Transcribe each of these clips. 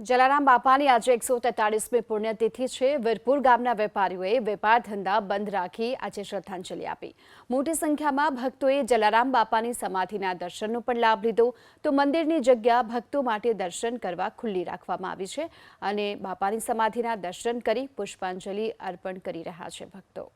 જલારામ બાપાની આજે એકસો તેતાળીસમી પુણ્યતિથિ છે. વીરપુર ગામના વેપારીઓએ વેપાર ધંધા બંધ રાખી આજે શ્રદ્ધાંજલિ આપી. મોટી સંખ્યામાં ભક્તોએ જલારામ બાપાની સમાધિના દર્શનનો પણ લાભ લીધો. તો મંદિરની જગ્યા ભક્તો માટે દર્શન કરવા ખુલ્લી રાખવામાં આવી છે અને બાપાની સમાધિના દર્શન કરી પુષ્પાંજલિ અર્પણ કરી રહ્યા છે ભક્તો.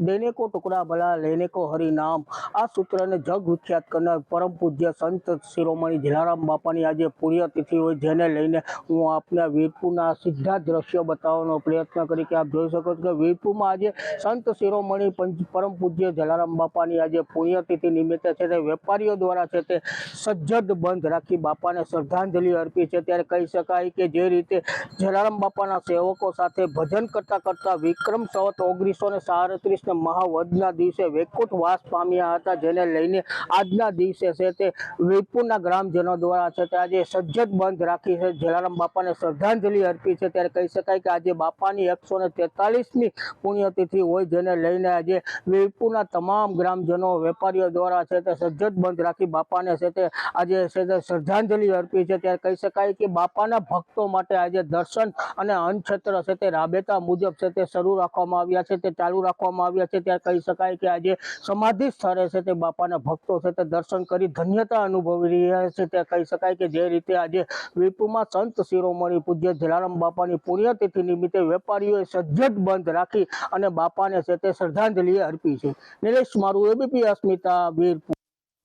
દેને કો ટુકડા ભલા, લેને કો હરિ નામ આ સૂત્રને જગ વિખ્યાત કરનાર પરમ પૂજ્ય સંત શિરોમણી જલારામ બાપાની આજે પુણ્યતિથિ હોય, જેને લઈને હું આપને વીરપુરના સીધા દ્રશ્યો બતાવવાનો પ્રયત્ન કરી કે આપ જોઈ શકો છો કે વીરપુરમાં આજે સંત શિરોમણી પરમ પૂજ્ય જલારામ બાપાની આજે પુણ્યતિથિ નિમિત્તે છે તે વેપારીઓ દ્વારા છે તે સજ્જડ બંધ રાખી બાપાને શ્રદ્ધાંજલિ અર્પી છે. ત્યારે કહી શકાય કે જે રીતે જલારામ બાપાના સેવકો સાથે ભજન કરતા કરતા વિક્રમ સવત ઓગણીસો ને સાડત્રીસ ને મહાવદના દિવસે વૈકુંઠ વાસ પામ્યા હતા, જેને લઈને આજના દિવસે છે તે વીરપુરના ગ્રામજનો દ્વારા છે તે આજે સજ્જત બંધ રાખી છે. જલારામ બાપાને શ્રદ્ધાંજલિ અર્પી છે. ત્યારે કહી શકાય કે આજે બાપાની એકસો ને તેતાલીસમી પુણ્યતિથિ હોય, જેને લઈને આજે વીરપુરના તમામ ગ્રામજનો, વેપારીઓ દ્વારા છે તે સજ્જત બંધ રાખી બાપાને છે તે આજે છે તે શ્રદ્ધાંજલિ અર્પી છે. ત્યારે કહી શકાય કે બાપાના ભક્તો માટે આજે દર્શન અને અન્નક્ષેત્ર છે તે રાબેતા મુજબ છે તે શરૂ રાખવામાં આવ્યા છે. તે ચાલુ રાખવામાં આવ્યા છે ત્યાં કહી શકાય કે આજે સમાધિ સ્થળે છે તે બાપાના ભક્તો છે તે દર્શન કરી ધન્યતા અનુભવી રહ્યા છે. ત્યાં કહી શકાય કે જે રીતે આજે વીરપુરમાં સંત શિરોમણી પૂજ્ય જલારામ બાપાની પુણ્યતિથિ નિમિત્તે વેપારીઓએ સજ્જડ બંધ રાખી અને બાપાને છે તે શ્રદ્ધાંજલિ અર્પી છે. નિલેશ મારું એબીપી અસ્મિતા, વીરપુર.